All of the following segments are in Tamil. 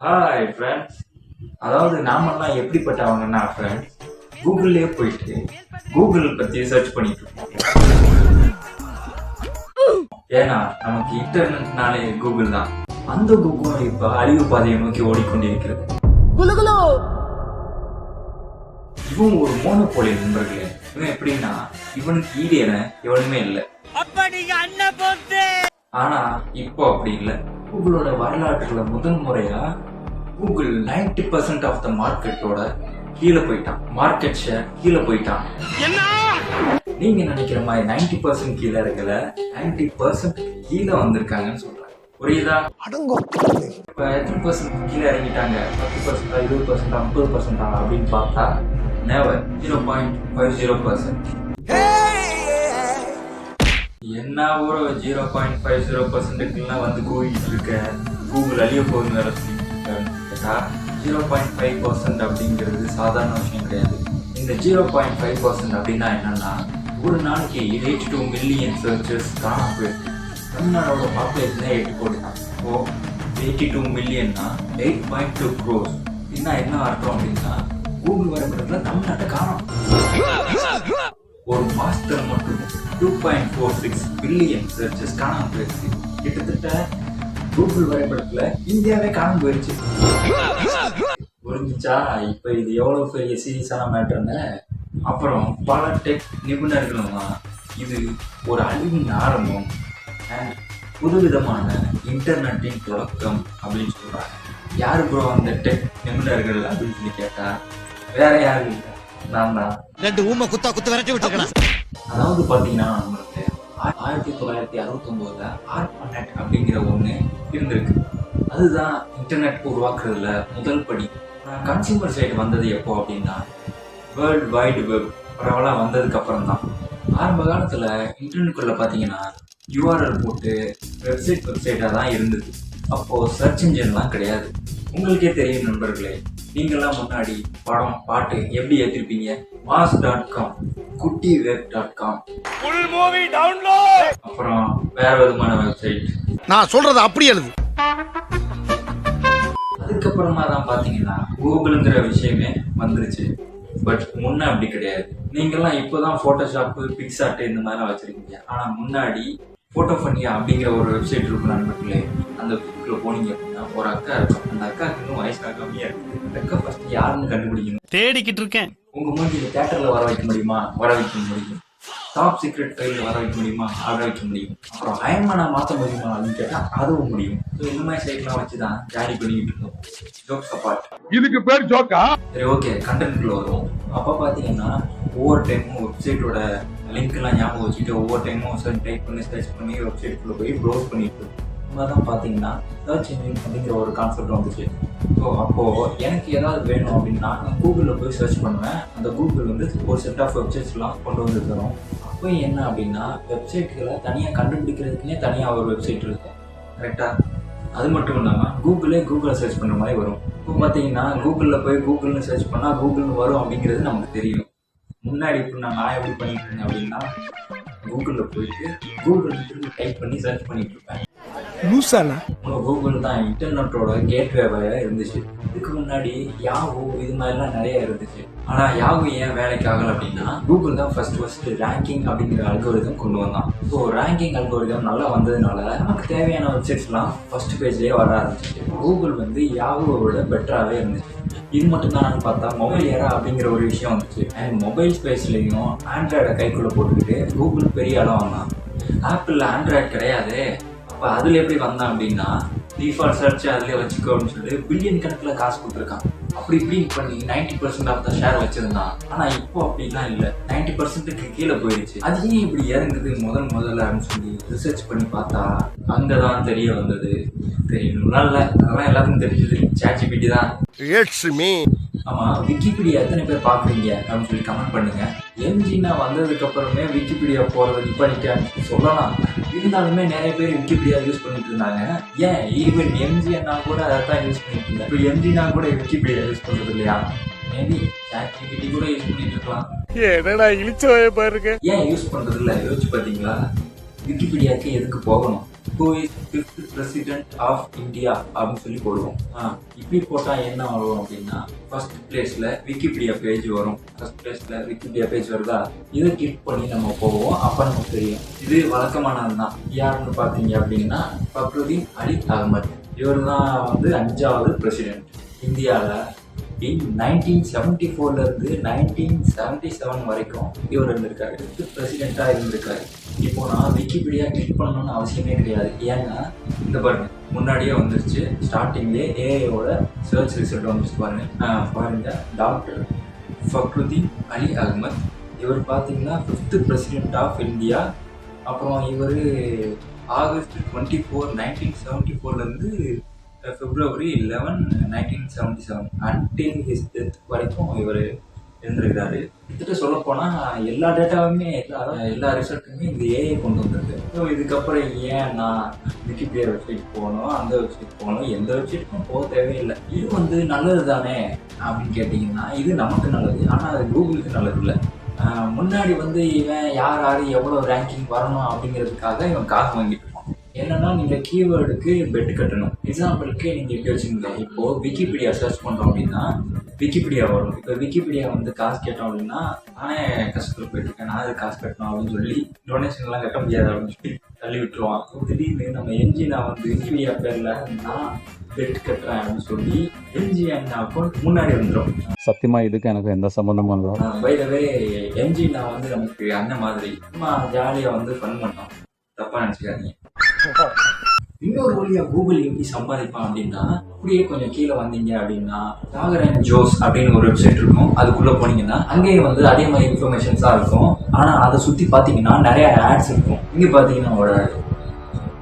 ஹாய் ஃப்ரெண்ட்ஸ் அதாவது நாமெல்லாம் எப்படிப்பட்டவங்கன்னா ஃப்ரெண்ட்ஸ் கூகுள்லயே போயிட்டு கூகுள் பத்தி சர்ச் பண்ணிட்டு இருக்கோம் ஏன்னா நமக்கு இன்டர்நெட்னாலே கூகுள் தான். அந்த கூகுள் இப்ப அழிவு பாதையை நோக்கி ஓடிக்கொண்டிருக்கிறது இவன் ஒரு மோனோபோலி நண்பர்களே. இவன் எப்படின்னா இவனுக்கு ஈடு என எவனுமே இல்லை. ஆனா இப்போ அப்படி இல்ல. கூகுளோட வரலாற்றுல முதல் முறையா கூகுள் 90% பர்சன்ட் ஆஃப் த மார்க்கெட்டோட கீழே போயிட்டான். மார்க்கெட் ஷேர் கீழே போயிட்டான். நீங்க நினைக்கிற மாதிரி 90% பர்சன்ட் கீழே இருக்கல 90% பர்சன்ட் கீழே வந்திருக்காங்கன்னு சொல்றேன் புரியுதா? இப்ப எத்தனை பர்சன்ட் கீழே இறங்கிட்டாங்க? பத்து பர்சன்டா இருபது பர்சன்டா முப்பது பர்சன்டா அப்படின்னு பார்த்தா never zero point five zero percent என்ன ஒரு ஜீரோ பாயிண்ட் ஃபைவ் ஜீரோ பர்சன்ட்டுக்குலாம் வந்து கூவிட்டு இருக்க கூகுள் அழிய போகுது வேற சொல்லிட்டு ஜீரோ பாயிண்ட் ஃபைவ் பர்சன்ட் அப்படிங்கிறது சாதாரண விஷயம் கிடையாது. இந்த ஜீரோ பாயிண்ட் ஃபைவ் பர்சன்ட் அப்படின்னா என்னன்னா ஒரு நாளைக்கு எயிட் டூ மில்லியன் சர்ச்சஸ் காணாம போயிருக்கு. தமிழ்நாடோட பாப்புலேஷனே எட்டு கோடி தான். ஸோ எயிட்டி டூ மில்லியன்னா எயிட் பாயிண்ட் டூ க்ரோஸ் என்ன என்ன அர்த்தம் அப்படின்னா கூகுள் வரைபடத்தில் தமிழ்நாட்டை காணும். ஒரு மாஸ்டர் மட்டும். Two point four six billion churches காணாமல் போயிடுச்சு. கிட்டத்தட்ட கூகுள் வரைபடத்தில் இந்தியாவே காணாமல் போயிடுச்சு. புரிஞ்சிச்சா? இப்போ இது எவ்வளோ பெரிய சீரியஸான மேட்ருன்னு அப்புறம் பல டெக் நிபுணர்களும் இது ஒரு அழிவின் ஆரம்பம் and புதுவிதமான இன்டர்நெட்டின் தொடக்கம் அப்படின்னு சொல்கிறாங்க யாரு ப்ரோ அந்த டெக் நிபுணர்கள் அப்படின்னு சொல்லி கேட்டால் வேற யாரும் இல்லை? நான் தான் ரெண்டு ஊமை குத்தா குத்து விரட்டி விட்டுருக்கணும் அதாவது பார்த்தீங்கன்னா நம்மளுக்கு ஆ- ஆயிரத்தி தொள்ளாயிரத்தி அறுபத்தொம்போதில் ஒன்பதுல அப்படிங்கிற ஒண்ணு இருந்திருக்கு. அதுதான் இன்டர்நெட் உருவாக்குறதுல முதல் படி. கன்சியூமர் சைடு வந்தது எப்போ அப்படின்னா வேர்ல்டு வைடு வெப் பரவலாக வந்ததுக்கு அப்புறம் தான் ஆரம்ப காலத்துல இன்டர்நெட்டுக்குள்ள பார்த்தீங்கன்னா யூஆர்எல் போட்டு வெப்சைட் வெப்சைட்டாக தான் இருந்தது. அப்போ சர்ச் இன்ஜின்லாம் கிடையாது. உங்களுக்கே தெரியும் நண்பர்களே நீங்கெல்லாம் முன்னாடி படம் பாட்டு எப்படி ஏத்திருப்பீங்க mass dot com Kutty web dot com அப்புறம் வேற விதமான வெப்சைட் நான் சொல்றது அப்படி எழுது. அதுக்கப்புறமா தான் பாத்தீங்கன்னா கூகுள்ங்கிற விஷயமே வந்துருச்சு. பட் முன்ன அப்படி கிடையாது. நீங்கெல்லாம் இப்போதான் போட்டோஷாப் பிக்சார்ட் இந்த மாதிரிலாம் வச்சிருக்கீங்க. ஆனா முன்னாடி போட்டோ ஃபனியா அப்படிங்கிற ஒரு வெப்சைட் இருக்கும் நண்பர்களே. அந்த புக்கில் போனீங்க. ஒரு அக்கா இருக்கும் அந்த அக்காவுக்கு இன்னும் வயசு கம்மியா இருக்கு அந்த அக்கா ஃபர்ஸ்ட் யாருன்னு கண்டுபிடிக்கணும். தேடிக்கிட்டு இருக்கேன் உங்க மூஞ்சி இந்த தேட்டர்ல வர வைக்க முடியுமா? வர வைக்க முடியும். டாப் சீக்ரெட் ஃபைல்ல வர வைக்க முடியுமா? வர வைக்க முடியும். அப்புறம் அயன்மேனா மாத்த முடியுமா அப்படின்னு கேட்டா அதுவும் முடியும். ஸோ இந்த மாதிரி சைட்லாம் வச்சு தான் ஜாலி பண்ணிக்கிட்டு இருந்தோம் ஜோக்ஸ் அப்பார்ட் இதுக்கு பேர் ஜோக்கா? சரி ஓகே கண்டென்ட்குள்ள வருவோம். அப்போ பார்த்தீங்கன்னா ஒவ்வொரு டைமும் வெப்சைட்டோட லிங்க் எல்லாம் ஞாபகம் வச்சுட்டு ஒவ்வொரு டைமும் டைப் பண்ணி சர்ச் பண்ணி வெப்சைட்டுக்குள்ள போய் ப்ரௌஸ் பண்ணிட்டு தான் பார்த்தீங்கன்னா சர்ச் இன்ஜின் அப்படிங்கிற ஒரு கான்செப்ட் வந்துச்சு. ஸோ அப்போது எனக்கு ஏதாவது வேணும் அப்படின்னா நான் கூகுளில் போய் சர்ச் பண்ணுவேன். அந்த கூகுள் வந்து ஒரு செட் ஆஃப் வெப்சைட்ஸ்லாம் கொண்டு வந்து தரும். அப்போ என்ன அப்படின்னா வெப்சைட்டுகளை தனியாக கண்டுபிடிக்கிறதுக்குனே தனியாக ஒரு வெப்சைட் இருக்கும். கரெக்டாக அது மட்டும் இல்லாமல் கூகுளே கூகுளை சர்ச் பண்ணுற மாதிரி வரும். இப்போ பார்த்தீங்கன்னா கூகுளில் போய் கூகுள்னு சர்ச் பண்ணால் கூகுள்னு வரும் அப்படிங்கிறது நமக்கு தெரியும். முன்னாடி இப்போ நான் நான் எப்படி பண்ணிட்டு இருந்தேன் அப்படின்னா கூகுளில் போயிட்டு கூகுள் டைப் பண்ணி சர்ச் பண்ணிட்டு இருப்பேன். லூசானா? கூகுள் தான் இன்டர்நெட்டோட கேட்வேவாக இருந்துச்சு. இதுக்கு முன்னாடி யாஹூ இது மாதிரிலாம் நிறைய இருந்துச்சு. ஆனா யாஹூ ஏன் வேலைக்கு ஆகல அப்படின்னா கூகுள் தான் ஃபர்ஸ்ட் ஃபர்ஸ்ட் ரேங்கிங் அப்படிங்கிற அல்கோரிதம் கொண்டு வந்தான். ஸோ ரேங்கிங் அல்கோரிதம் நல்லா வந்ததுனால நமக்கு தேவையான வெப்சைட்ஸ்லாம் ஃபர்ஸ்ட் பேஜ்லயே வர ஆரம்பிச்சிச்சு. கூகுள் வந்து யாஹூவை பெட்டராகவே இருந்துச்சு. இது மட்டும் தான் பார்த்தா மொபைல் ஏரா அப்படிங்கிற ஒரு விஷயம் வந்துச்சு. அண்ட் மொபைல் ஸ்பேஸ்லையும் ஆண்ட்ராய்டை கைக்குள்ளே போட்டுக்கிட்டு கூகுள் பெரிய இடம் வாங்கினான். ஆப்பிள் ஆண்ட்ராய்டு கிடையாது. அப்போ அதில் எப்படி வந்தான் அப்படின்னா டிஃபால்ட் சர்ச் அதிலே வச்சுக்கோ அப்படின்னு சொல்லிட்டு பில்லியன் கணக்கில் காசு கொடுத்துருக்கான். அப்படி இப்படி பண்ணி 90% பர்சன்ட் ஆஃப் த ஷேர் வச்சிருந்தான். ஆனா இப்போ அப்படிலாம் இல்ல. 90% பர்சன்ட்டுக்கு கீழே போயிடுச்சு. அது ஏன் இப்படி இறங்குது முதல் முதல்ல அப்படின்னு சொல்லி ரிசர்ச் பண்ணி பார்த்தா அங்கதான் தெரிய வந்தது. தெரியும் இல்லை அதெல்லாம் எல்லாருக்கும் தெரிஞ்சது. சாட்சிபிட்டி தான். ஆமா விக்கிபீடியா எத்தனை பேர் பாக்குறீங்க அப்படின்னு சொல்லி கமெண்ட் பண்ணுங்க. எம்ஜினா வந்ததுக்கு அப்புறமே விக்கிபீடியா போறதை நிப்பாட்டிட்டான்னு சொல்லலாம். இருந்தாலுமே நிறைய பேர் விக்கிபீடியா யூஸ் பண்ணிட்டு இருந்தாங்க. ஏன்? ஈவன் எம்ஜினா கூட அதை தான் யூஸ் பண்ணிட்டு இருந்தாங்க இப்போ எம்ஜினா கூட விக்கிபீடியா யூஸ் பண்றது இல்லையா? மேபி சாட்ஜிபிடி கூட யூஸ் பண்ணிட்டு இருக்கலாம். என்னடா இழிச்ச பாருங்க ஏன் யூஸ் பண்றது இல்ல? யோசிச்சு பாத்தீங்களா விக்கிபீடியாக்கு எதுக்கு போகணும்? Who is fifth president of India அப்படின்னு சொல்லி போடுவோம். இப்படி போட்டால் என்ன வரும் அப்படின்னா ஃபர்ஸ்ட் பிளேஸில் விக்கிபீடியா பேஜ் வரும். ஃபர்ஸ்ட் பிளேஸில் விக்கிபீடியா பேஜ் வருதா? இதை கிளிக் பண்ணி நம்ம போவோம் அப்போ நமக்கு தெரியும். இது வழக்கமானது தான். யாருன்னு பார்த்தீங்க அப்படின்னா ஃபக்ருதீன் அலி அகமது. இவர் தான் வந்து அஞ்சாவது பிரசிடென்ட் இந்தியாவில் நைன்டீன் செவன்டி ஃபோர்லேருந்து நைன்டீன் செவன்டி செவன் வரைக்கும் இவர் இருந்திருக்காரு. பிரசிடெண்ட்டாக இருந்திருக்காரு. இப்போ நான் விக்கிபீடியா கிளிக் பண்ணணும்னு அவசியமே கிடையாது. ஏன்னா இந்த பாருங்க முன்னாடியே வந்துருச்சு. ஸ்டார்டிங்லேயே ஏஐயோட சர்ச் ரிசல்ட் வந்துருச்சு பாருங்க. பாருங்க டாக்டர் ஃபக்ருதீன் அலி அகமத் இவர் பார்த்தீங்கன்னா ஃபிஃப்த்து பிரசிடென்ட் ஆஃப் இந்தியா அப்புறம் இவர் August twenty four nineteen seventy ஃபோர்லேருந்து February eleven nineteen seventy seven until his death வரைக்கும் இவர் இருந்திருக்கிறாரு. கிட்டத்தட்ட சொல்ல போனா எல்லா டேட்டாவுமே எல்லா எல்லா ரிசல்ட்டுமே இந்த ஏஐ கொண்டு வந்திருக்கு. ஸோ இதுக்கப்புறம் ஏன் நான் விக்கிபீடியா வெப்சைட் போகணும் அந்த வெப்சைட் போகணும் எந்த வெப்சைட்டுக்கும் போக தேவையில்லை. இது வந்து நல்லது தானே அப்படின்னு கேட்டிங்கன்னா இது நமக்கு நல்லது. ஆனால் அது கூகுளுக்கு நல்லது இல்லை முன்னாடி வந்து இவன் யார் யார் எவ்வளோ ரேங்கிங் வரணும் அப்படிங்கிறதுக்காக இவன் காசு வாங்கிட்டு என்னன்னா நீங்க கீவேர்டுக்கு பெட் கட்டணும். எக்ஸாம்பிளுக்கு நீங்க எப்படி வச்சுருங்க இப்போ விக்கிபீடியா சர்ச் பண்றோம் அப்படின்னா விக்கிபீடியா வரும். இப்போ விக்கிபீடியா வந்து காசு கேட்டோம் அப்படின்னா நானே கஷ்டத்தில் போயிட்டு இருக்கேன் நான் அது காசு கட்டணும் அப்படின்னு சொல்லி டொனேஷன் எல்லாம் கட்ட முடியாது அப்படின்னு சொல்லி தள்ளி விட்டுருவான் அப்போ திடீர்னு நம்ம என்ஜினா வந்து விக்கிபீடியா பேர்ல நான் பெட் கட்டுறேன் அப்படின்னு சொல்லி என்ஜி அக்கௌண்ட் முன்னாடி வந்துடும் சத்தியமா இதுக்கு எனக்கு எந்த சம்பந்தமும் இல்லை. பைதவே எம்ஜி நான் வந்து நமக்கு அண்ணன் மாதிரி. சும்மா ஜாலியா வந்து ஃபன் பண்ணோம் தப்பா நினைச்சுக்காதீங்க. இன்னொரு வழியா கூகுள் எப்படி சம்பாதிப்பான் அப்படின்னா அப்படியே கொஞ்சம் கீழே வந்தீங்க அப்படின்னா சாகரன் ஜோஸ் அப்படின்னு ஒரு வெப்சைட் இருக்கும். அதுக்குள்ள போனீங்கன்னா அங்கேயும் வந்து அதே மாதிரி இன்ஃபர்மேஷன்ஸா இருக்கும். ஆனா அதை சுத்தி பாத்தீங்கன்னா நிறைய ஆட்ஸ் இருக்கும். இங்க பாத்தீங்கன்னா ஒரு ஆடு.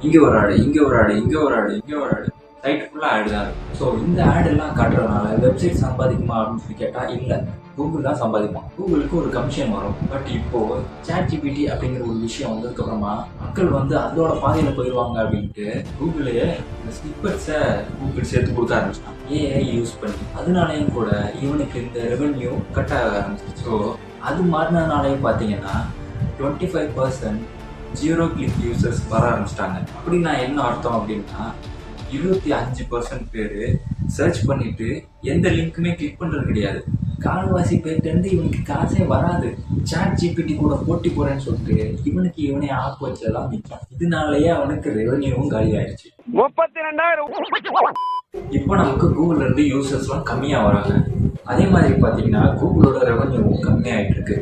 இங்க ஒரு ஆடு இங்க ஒரு ஆடு இங்க ஒரு ஆடு இங்க ஒரு ஆடு. சைட் ஃபுல்லாக ஆடு தான் இருக்கும். ஸோ இந்த ஆடெல்லாம் காட்டுறதுனால வெப்சைட் சம்பாதிக்குமா அப்படின்னு சொல்லி கேட்டால் இல்லை. கூகுள் தான் சம்பாதிப்பான். கூகுளுக்கு ஒரு கமிஷன் வரும். பட் இப்போ சாட் ஜிபிடி அப்படிங்கிற ஒரு விஷயம் வந்ததுக்கப்புறமா மக்கள் வந்து அதோட பாதையில் போயிடுவாங்க அப்படின்ட்டு கூகுளையே இந்த ஸ்னிப்பர்ஸை கூகுள் சேர்த்து கொடுக்க ஆரம்பிச்சிட்டான் ஏஐ யூஸ் பண்ணி. அதனாலையும் கூட இவனுக்கு இந்த ரெவென்யூ கட் ஆக ஆரம்பிச்சிச்சு ஸோ அது மாறினதுனாலையும் பார்த்தீங்கன்னா twenty five percent zero click users வர ஆரம்பிச்சிட்டாங்க. அப்படின்னா என்ன அர்த்தம் அப்படின்னா இருபத்தி அஞ்சு பர்சன்ட் பேர் சர்ச் பண்ணிட்டு எந்த லிங்க்குமே கிளிக் பண்றது கிடையாது. கால்வாசி பேர்ட்டேருந்து இவனுக்கு காசே வராது. சாட் ஜிபிடி கூட போட்டி போறேன்னு சொல்லிட்டு இவனுக்கு இவனே ஆப் வச்சதெல்லாம் மிச்சம் இதனாலயே அவனுக்கு ரெவன்யூவும் காலி ஆயிடுச்சு முப்பத்தி ரெண்டாயிரம். இப்போ நமக்கு கூகுள்ல இருந்து யூசர்ஸ்லாம் கம்மியா வராங்க. அதே மாதிரி பார்த்தீங்கன்னா கூகுளோட ரெவன்யூவும் கம்மியாயிட்டு இருக்கு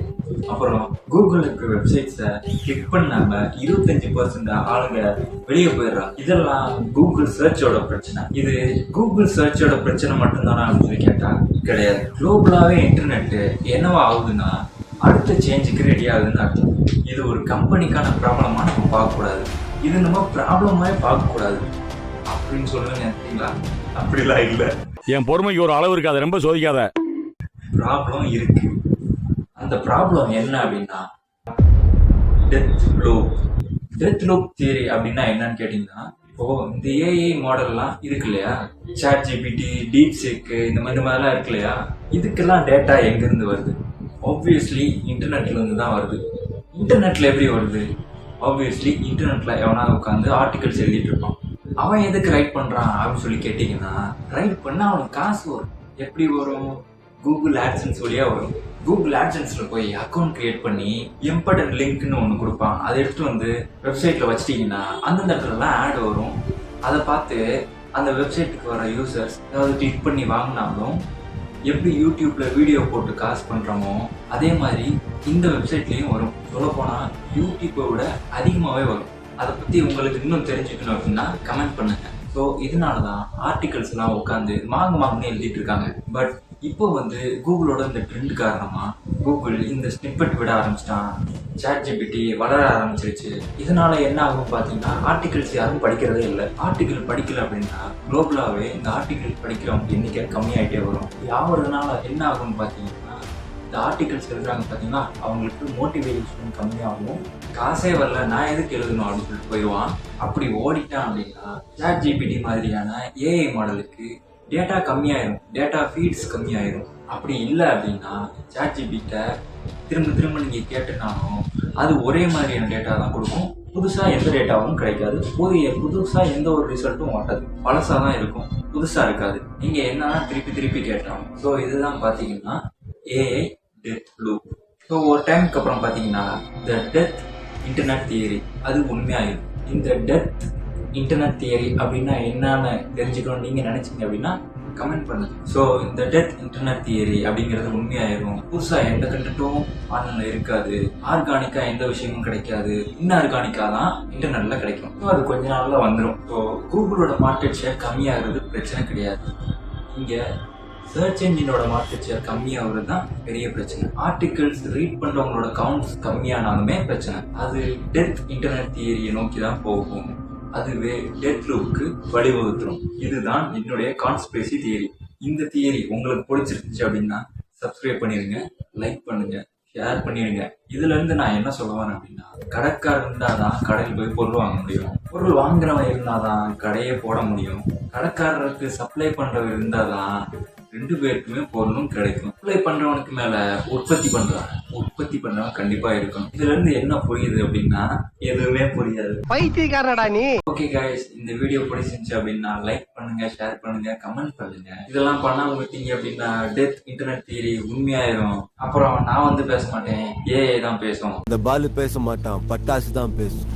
அப்புறம் கூகுள் வெப்சைட்ஸை கிளிக் பண்ணாம இருபத்தஞ்சு பர்சன்ட் ஆளுங்க வெளியே போயிடுறாங்க இதெல்லாம் கூகுள் சர்ச்சோட பிரச்சனை. இது கூகுள் சர்ச்சோட பிரச்சனை மட்டும்தானா அப்படின்னு சொல்லி கேட்டா கிடையாது. குளோபலாவே இன்டர்நெட் என்னவா ஆகுதுன்னா அடுத்த சேஞ்சுக்கு ரெடி ஆகுதுன்னு அர்த்தம். இது ஒரு கம்பெனிக்கான ப்ராப்ளமா நம்ம பார்க்கக்கூடாது. இது நம்ம ப்ராப்ளமாவே பார்க்கக்கூடாது. அப்படின்னு சொல்லுங்க நினைக்கிறீங்களா அப்படிலாம் இல்லை. என் பொறுமைக்கு ஒரு அளவு இருக்காது அதை ரொம்ப சோதிக்காத. ப்ராப்ளம் இருக்கு. அந்த ப்ராப்ளம் என்ன அப்படின்னா death loop death loop theory அப்படின்னா என்னன்னு கேட்டிங்கன்னா இப்போ இந்த ஏஐ மாடல்லாம் இருக்கு இல்லையா? சாட் ஜிபிடி டீப் செக் இந்த மாதிரி மாதிரிலாம் இருக்கு இல்லையா? இதுக்கெல்லாம் டேட்டா எங்கேருந்து வருது? ஆப்வியஸ்லி இன்டர்நெட்லேருந்து தான் வருது. இன்டர்நெட்டில் எப்படி வருது? ஆப்வியஸ்லி இன்டர்நெட்டில் எவனாவது உட்காந்து ஆர்டிகல்ஸ் எழுதிட்டு இருப்பான். அவன் எதுக்கு ரைட் பண்ணுறான் அப்படின்னு சொல்லி கேட்டிங்கன்னா ரைட் பண்ணால் அவனுக்கு காசு வரும். எப்படி வரும்? கூகுள் ஆட்சன்ஸ் வழியாக வரும் கூகுள் ஆட்சன்ஸில் போய் அக்கௌண்ட் கிரியேட் பண்ணி இம்பார்ட்டன்ட் லிங்க்னு ஒன்று கொடுப்பான். அதை எடுத்துகிட்டு வந்து வெப்சைட்டில் வச்சிட்டிங்கன்னா அந்தந்த இடத்துலலாம் ஆட் வரும். அதை பார்த்து அந்த வெப்சைட்டுக்கு வர யூசர்ஸ் ஏதாவது கிளிக் பண்ணி வாங்கினாலும் எப்படி யூடியூப்பில் வீடியோ போட்டு காசு பண்ணுறோமோ அதே மாதிரி இந்த வெப்சைட்லேயும் வரும். சொல்லப்போனால் யூடியூப்பை விட அதிகமாகவே வரும். அதை பற்றி உங்களுக்கு இன்னும் தெரிஞ்சுக்கணும் அப்படின்னா கமெண்ட் பண்ணுங்க. ஸோ இதனால தான் ஆர்டிகல்ஸ்லாம் உட்காந்து மாங்கு மாங்குன்னு எழுதிட்டு இருக்காங்க. பட் இப்போ வந்து கூகுளோட இந்த ட்ரெண்ட் காரணமாக கூகுள் இந்த ஸ்னிப்பட் விட ஆரம்பிச்சிட்டான். சேட் ஜிபிடி வளர ஆரம்பிச்சிருச்சு. இதனால என்ன ஆகும் பார்த்தீங்கன்னா ஆர்டிகிள்ஸ் யாரும் படிக்கிறதே இல்லை. ஆர்டிகிள் படிக்கல அப்படின்னா குளோபலாகவே இந்த ஆர்டிகிள் படிக்கிறவங்க எண்ணிக்கை கம்மியாயிட்டே வரும். யாவதுனால என்ன ஆகும்னு பார்த்தீங்கன்னா இந்த ஆர்டிகிள்ஸ் எழுதுறாங்க பார்த்தீங்கன்னா அவங்களுக்கு மோட்டிவேஷன் கம்மியாகும். காசே வரல நான் எதுக்கு எழுதணும் அப்படின்னு சொல்லிட்டு போயிடுவான். அப்படி ஓடிட்டான் அப்படின்னா சேட் ஜிபிடி மாதிரியான ஏஐ மாடலுக்கு டேட்டா கம்மியாயிரும். டேட்டா ஃபீட்ஸ் கம்மியாயிரும். அப்படி இல்லை அப்படின்னா சாட் ஜிபிட்ட திரும்ப திரும்ப நீங்கள் கேட்டுனாலும் அது ஒரே மாதிரியான டேட்டா தான் கொடுக்கும். புதுசாக எந்த டேட்டாவும் கிடைக்காது. புதிய புதுசாக எந்த ஒரு ரிசல்ட்டும் மாட்டாது பழசா தான் இருக்கும். புதுசாக இருக்காது. நீங்கள் என்னன்னா திருப்பி திருப்பி கேட்டாலும். ஸோ இதுதான் பார்த்தீங்கன்னா ஏஐ டெத் லூப் ஸோ ஒரு டைமுக்கு அப்புறம் பார்த்தீங்கன்னா இந்த டெத் இன்டர்நெட் தியரி அது உண்மையாயிரும். இந்த டெத் இன்டர்நெட் தியரி அப்படின்னா என்னன்னு தெரிஞ்சுக்கணும்னு நீங்கள் நினச்சிங்க அப்படின்னா கமெண்ட் பண்ணுங்க. ஸோ இந்த டெத் இன்டர்நெட் தியரி அப்படிங்கிறது உண்மையாயிரும் புதுசாக எந்த கண்டென்ட்டும் ஆன்லைன்ல இருக்காது. ஆர்கானிக்கா எந்த விஷயமும் கிடைக்காது. இன்ஆர்கானிக்கா தான் இன்டர்நெட்ல கிடைக்கும். ஸோ அது கொஞ்ச நாளில் வந்துடும் ஸோ கூகுளோட மார்க்கெட் ஷேர் கம்மியாகிறது பிரச்சனை கிடையாது. இங்கே சர்ச் என்ஜினோட மார்க்கெட் ஷேர் கம்மியாகிறது தான் பெரிய பிரச்சனை. ஆர்டிகல்ஸ் ரீட் பண்ணுறவங்களோட கவுண்ட்ஸ் கம்மியானாலுமே பிரச்சனை. அது டெத் இன்டர்நெட் தியரியை நோக்கி தான் போகும். அதுவே டெட் லூப்க்கு வழிவகுத்துரும் இதுதான் என்னுடைய கான்ஸ்பிரசி தியரி இந்த தியரி உங்களுக்கு பிடிச்சிருந்துச்சு அப்படின்னா சப்ஸ்கிரைப் பண்ணிருங்க லைக் பண்ணுங்க ஷேர் பண்ணிருங்க. இதுல இருந்து நான் என்ன சொல்ல வரேன் அப்படின்னா கடைக்காரர் இருந்தாதான் கடையில் போய் பொருள் வாங்க முடியும். பொருள் வாங்குறவன் இருந்தாதான் கடையை போட முடியும். கடைக்காரருக்கு சப்ளை பண்றவர் இருந்தாதான் ரெண்டு பேருக்குமே பொருளும் கிடைக்கும். சப்ளை பண்றவனுக்கு மேல உற்பத்தி பண்றான் உற்பத்தி பண்றவன் கண்டிப்பா இருக்கணும். இதுல இருந்து என்ன புரியுது அப்படின்னா எதுவுமே புரியாது. பைத்தியக்காரடா நீ. ஓகே guys இந்த வீடியோ பிடிச்சிருந்துச்சு அப்படின்னா லைக் பண்ணுங்க ஷேர் பண்ணுங்க கமெண்ட் பண்ணுங்க. இதெல்லாம் பண்ணாம விட்டீங்க அப்படின்னா டெத் இன்டர்நெட் தியரி உண்மையாயிரும். அப்புறம் நான் வந்து பேச மாட்டேன். ஏஐ தான் பேசும். இந்த பாலு பேச மாட்டான் பட்டாசு தான் பேசும்.